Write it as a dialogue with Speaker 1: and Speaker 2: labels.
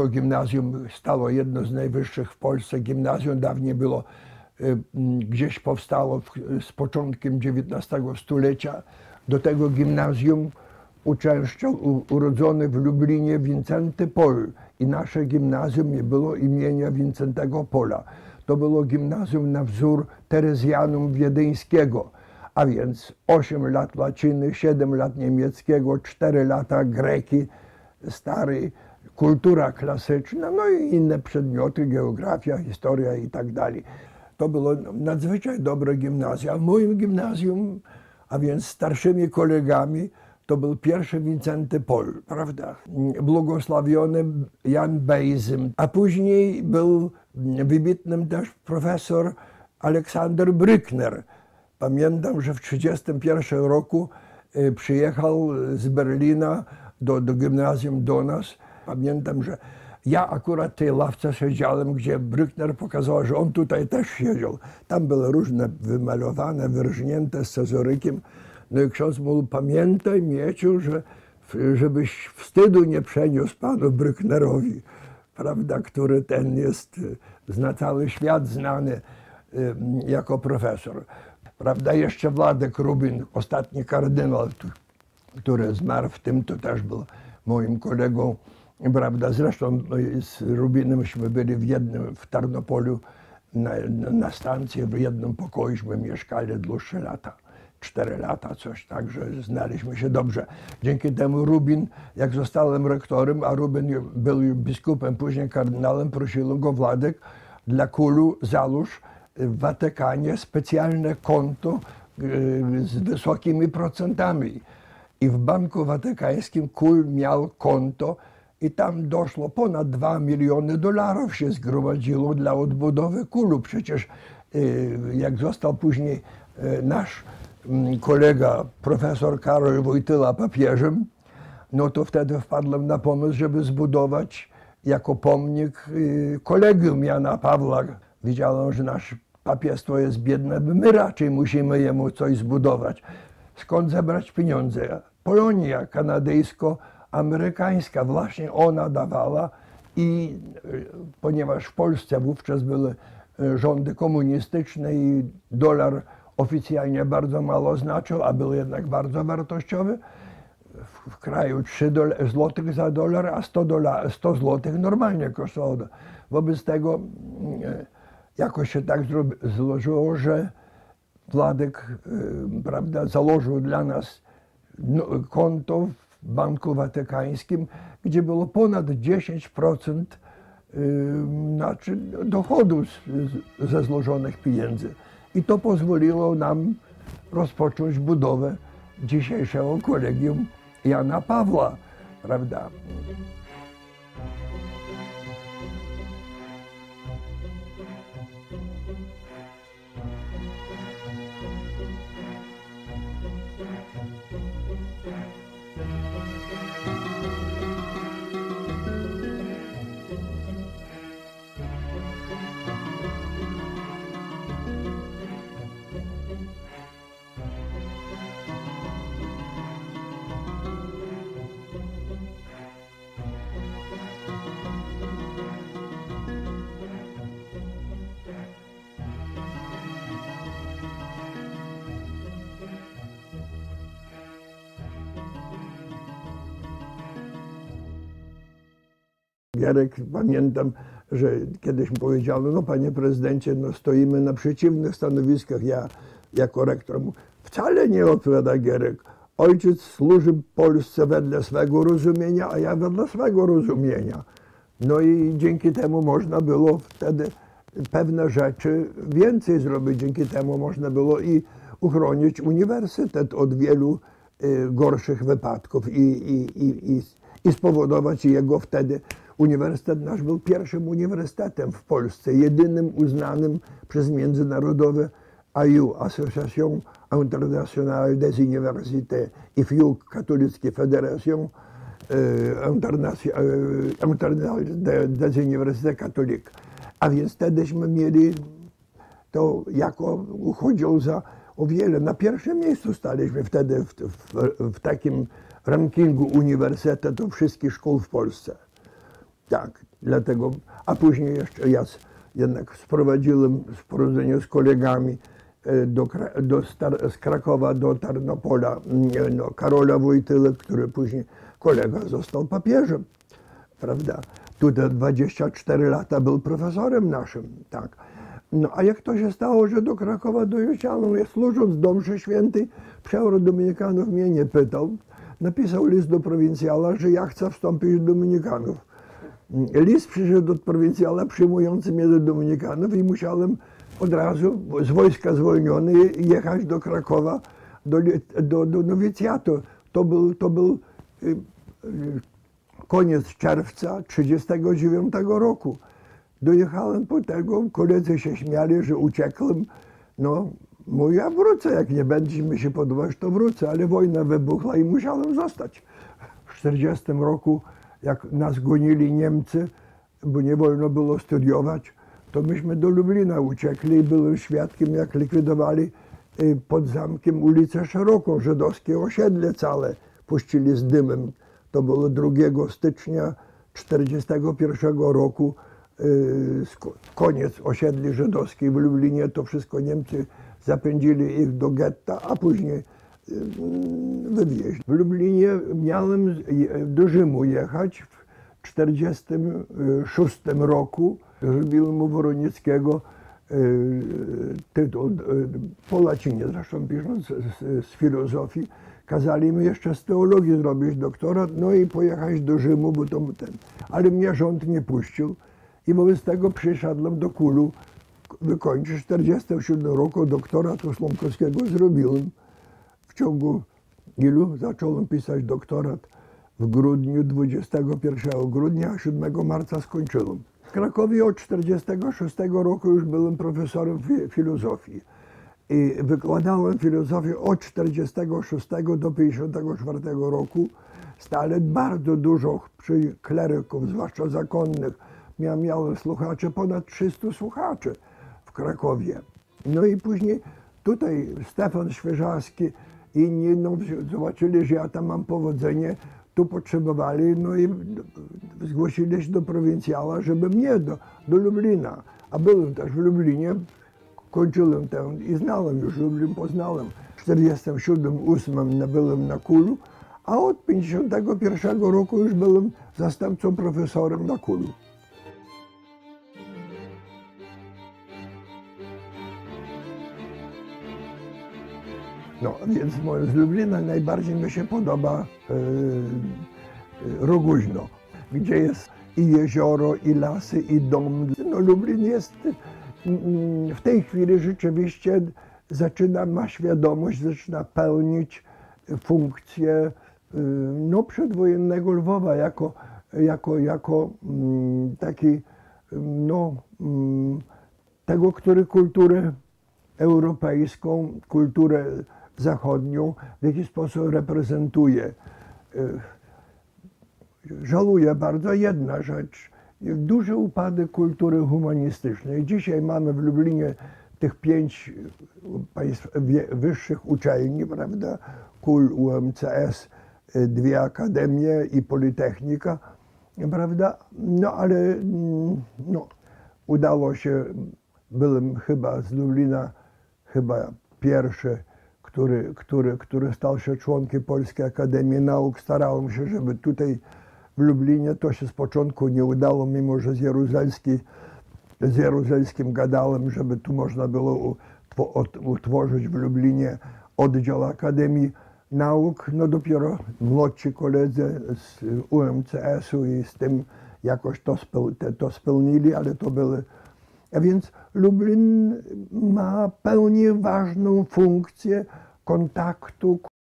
Speaker 1: to gimnazjum stało jedno z najwyższych w Polsce. Gimnazjum dawniej było, y, gdzieś powstało w, z początkiem XIX stulecia. Do tego gimnazjum uczęszczał urodzony w Lublinie Wincenty Pol i nasze gimnazjum nie było imienia Wincentego Pola. To było gimnazjum na wzór Terezjanum Wiedeńskiego, a więc 8 lat łaciny, 7 lat niemieckiego, 4 lata greki starej, kultura klasyczna, no i inne przedmioty, geografia, historia i tak dalej. To było nadzwyczaj dobre gimnazjum. A w moim gimnazjum, a więc starszymi kolegami, to był pierwszy Wincenty Pol, prawda? Błogosławiony Jan Bejzym, a później był wybitnym też profesor Aleksander Brückner. Pamiętam, że w 1931 roku y, przyjechał z Berlina do, do gimnazjum do nas. Pamiętam, że ja akurat w tej ławce siedziałem, gdzie Brückner pokazał, że on tutaj też siedział. Tam były różne wymalowane, wyrżnięte z cezorykiem. No i ksiądz mówił, pamiętaj Mieciu, że żebyś wstydu nie przeniósł panu Brücknerowi, prawda, który ten jest, y, zna cały świat znany y, jako profesor. Prawda, jeszcze Władek Rubin, ostatni kardynał, który zmarł w tym, to też był moim kolegą, prawda, zresztą no, z Rubinem byli w jednym, w Tarnopoliu na, na stacji, w jednym pokojuśmy mieszkali dłuższe lata. 4 lata, coś tak, że znaliśmy się dobrze. Dzięki temu Rubin, jak zostałem rektorem, a Rubin był biskupem, później kardynałem, prosił go Władek dla kulu załóż w Watykanie specjalne konto y, z wysokimi procentami. I w Banku Watykańskim kul miał konto i tam doszło ponad 2 miliony dolarów się zgromadziło dla odbudowy kulu. Przecież y, jak został później y, nasz Mm, kolega profesor Karol Wojtyla papieżem, no to wtedy wpadłem na pomysł, żeby zbudować jako pomnik y, kolegium Jana Pawła. Widziałem, że nasze papiestwo jest biedne, my raczej musimy jemu coś zbudować. Skąd zebrać pieniądze? Polonia kanadyjsko-amerykańska, właśnie ona dawała i y, ponieważ w Polsce wówczas były y, rządy komunistyczne i dolar oficjalnie bardzo mało znaczył, a był jednak bardzo wartościowy. W, w kraju 3 złotych za dolar, a 100, dolar, 100 złotych normalnie kosztowało. Wobec tego mm, jakoś się tak złożyło, że Władek prawda, założył dla nas no, konto Banku Watykańskim, gdzie było ponad 10% y, znaczy dochodu ze złożonych pieniędzy. I to pozwoliło nam rozpocząć budowę dzisiejszego kolegium Jana Pawła, prawda? Jarek, pamiętam, że kiedyś mi powiedziano, no panie prezydencie, no stoimy na przeciwnych stanowiskach. Ja jako rektor wcale nie odpowiada Gierek. Ojciec służy Polsce wedle swego rozumienia, a ja wedle swego rozumienia. No i dzięki temu można było wtedy pewne rzeczy więcej zrobić. Dzięki temu można było i uchronić uniwersytet od wielu y, gorszych wypadków i, i, i, i, i spowodować jego wtedy Uniwersytet nasz był pierwszym uniwersytetem w Polsce, jedynym uznanym przez międzynarodowe AU, Association Internationale des Universités i FIU, Katolickie Fédération e, Internationale des Universités Catholiques. A więc wtedyśmy mieli to jako uchodził za o wiele. Na pierwszym miejscu staliśmy wtedy w, w, w takim rankingu uniwersytetów wszystkich szkół w Polsce. Tak. Dlatego, a później jeszcze ja jednak sprowadziłem w porozumieniu z kolegami e, do, do z Krakowa do Tarnopola mm, no, Karola Wojtylę, który później kolega został papieżem, prawda? Tutaj 24 lata był profesorem naszym, tak. No a jak to się stało, że do Krakowa dojechałem, ja służąc do mszy świętej, psiauro dominikanów mnie nie pytał, napisał list do prowincjala, że ja chcę wstąpić do dominikanów. List przyszedł od prowincjala przyjmujący mnie do dominikanów i musiałem od razu z wojska zwolniony jechać do Krakowa, do, do, do nowicjatu. To był, to był y, y, koniec czerwca 1939 roku. Dojechałem po tego, koledzy się śmiali, że uciekłem. No, mówię, ja wrócę, jak nie będzie mi się podobać, to wrócę, ale wojna wybuchła i musiałem zostać. W 1940 roku, jak nas gonili Niemcy, bo nie wolno było studiować, to myśmy do Lublina uciekli i byłem świadkiem, jak likwidowali y, pod zamkiem ulicę Szeroką, żydowskie osiedle całe puścili z dymem. To było 2 stycznia 1941 roku. Y, koniec osiedli żydowskich w Lublinie, to wszystko Niemcy zapędzili ich do getta, a później wywieźli. W Lublinie miałem do Rzymu jechać w 1946 roku. Zrobiłem u Woronickiego y, tytuł po łacinie, zresztą pisząc z, z filozofii. Kazali mi jeszcze z teologii zrobić doktorat, no i pojechać do Rzymu, bo to ten. Ale mnie rząd nie puścił. I wobec tego przyszedłem do Kulu wykończyć 47 roku doktoratu Slomkowskiego zrobiłem. W ciągu ilu zacząłem pisać doktorat w grudniu, 21 grudnia, a 7 marca skończyłem. W Krakowie od 46 roku już byłem profesorem filozofii. I wykładałem filozofię od 46 do 54 roku. Stale bardzo dużo przy kleryków, zwłaszcza zakonnych, ja miałem słuchaczy, ponad 300 słuchaczy w Krakowie. No i później tutaj Stefan Świeżarski inni no, zobaczyli, że ja tam mam powodzenie, tu potrzebowali, no i zgłosili się do prowincjala, żeby mnie do, do Lublina. A byłem też w Lublinie, kończyłem tam i znałem już Lublin, poznałem. W 1947 byłem na Kulu, a od 1951 roku już byłem zastępcą profesorem na Kulu. No, więc z Lublina najbardziej mi się podoba yy, Roguźno, gdzie jest i jezioro, i lasy, i dom. No, Lublin jest yy, w tej chwili rzeczywiście zaczyna, ma świadomość, zaczyna pełnić funkcję yy, no, przedwojennego Lwowa jako, jako, jako mm, taki no, mm, tego, który kulturę europejską, kulturę zachodnią w jakiś sposób reprezentuje. E, żaluję bardzo jedna rzecz. Duży upadek kultury humanistycznej. Dzisiaj mamy w Lublinie tych pięć państw, wyższych uczelni, prawda? KUL, UMCS, e, dwie akademie i Politechnika, prawda? No ale mm, no, udało się, byłem chyba z Lublina, chyba pierwszy który, który, który stał się członkiem Polskiej Akademii Nauk. Starałem się, żeby tutaj w Lublinie to się z początku nie udało, mimo że z, Jaruzelski, z Jaruzelskim gadałem, żeby tu można było utworzyć w Lublinie oddział Akademii Nauk. No dopiero młodsi koledzy z UMCS-u i z tym jakoś to, to spełnili, ale to były a więc Lublin ma pełni ważną funkcję kontaktu